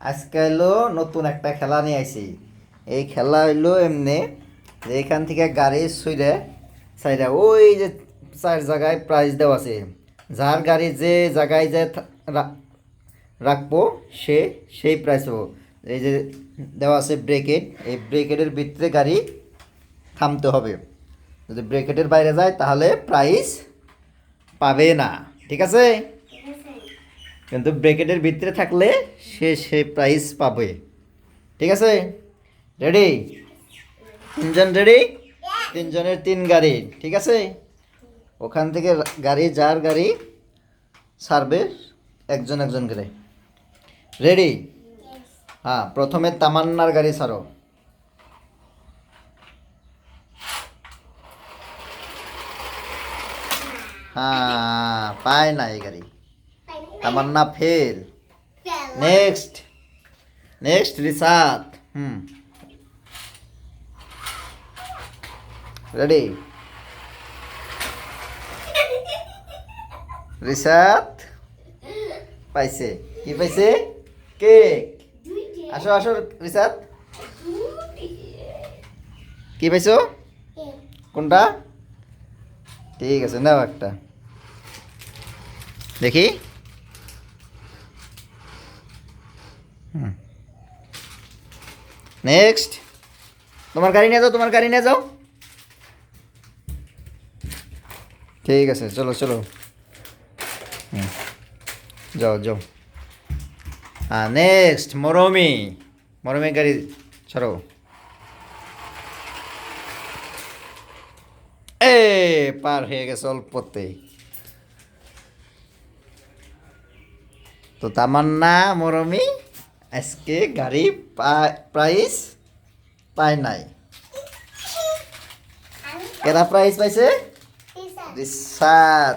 আজকে হলো নতুন একটা খেলা নিয়ে আইছি। এই খেলা হইল এমনি যে এখান থেকে গাড়ি সুইরে সাইডা ওই যে চার জায়গায় প্রাইজ দেওয়া আছে। যার গাড়ি যে জায়গায় যে রাখব সে সেই প্রাইস পাবো এই যে দেওয়া আছে ব্রেকেট এই ব্রেকেটের ভিতরে গাড়ি থামতে হবে। যদি ব্রেকেটের বাইরে যায় তাহলে প্রাইস পাবে না। ঠিক আছে? কিন্তু ব্রেকেটের ভিতরে থাকলে সে সে প্রাইস পাবে। ঠিক আছে? রেডি তিনজন রেডি তিনজনের তিন গাড়ি। ঠিক আছে? ওখান থেকে গাড়ি, যার গাড়ি সারবে একজন একজন করে। রেডি হ্যাঁ প্রথমে তামান্নার গাড়ি সারো হ্যাঁ পায় না এই গাড়ি। Tamanna fail. Next next Risat. হুম। রেডি রিসাত? পাইছে। কি পাইছে? কেক। আসো আসো রিসাত। কি পাইছো? কোনটা? ঠিক আছে নাও একটা। দেখি। নেক্সট তোমার গাড়ি নিয়ে যাও, তোমার গাড়ি নিয়ে যাও। ঠিক আছে, চলো চলো। যাও যাও। হ্যাঁ নেক্সট মরমি মরমি গাড়ি ছাড়ো। এ, পার হয়ে গেছে অল্পতেই তো তামান্না মরমি আজকে গাড়ি প্রাইস পায় নাই। কেনা প্রাইস পাইছে? রিসাত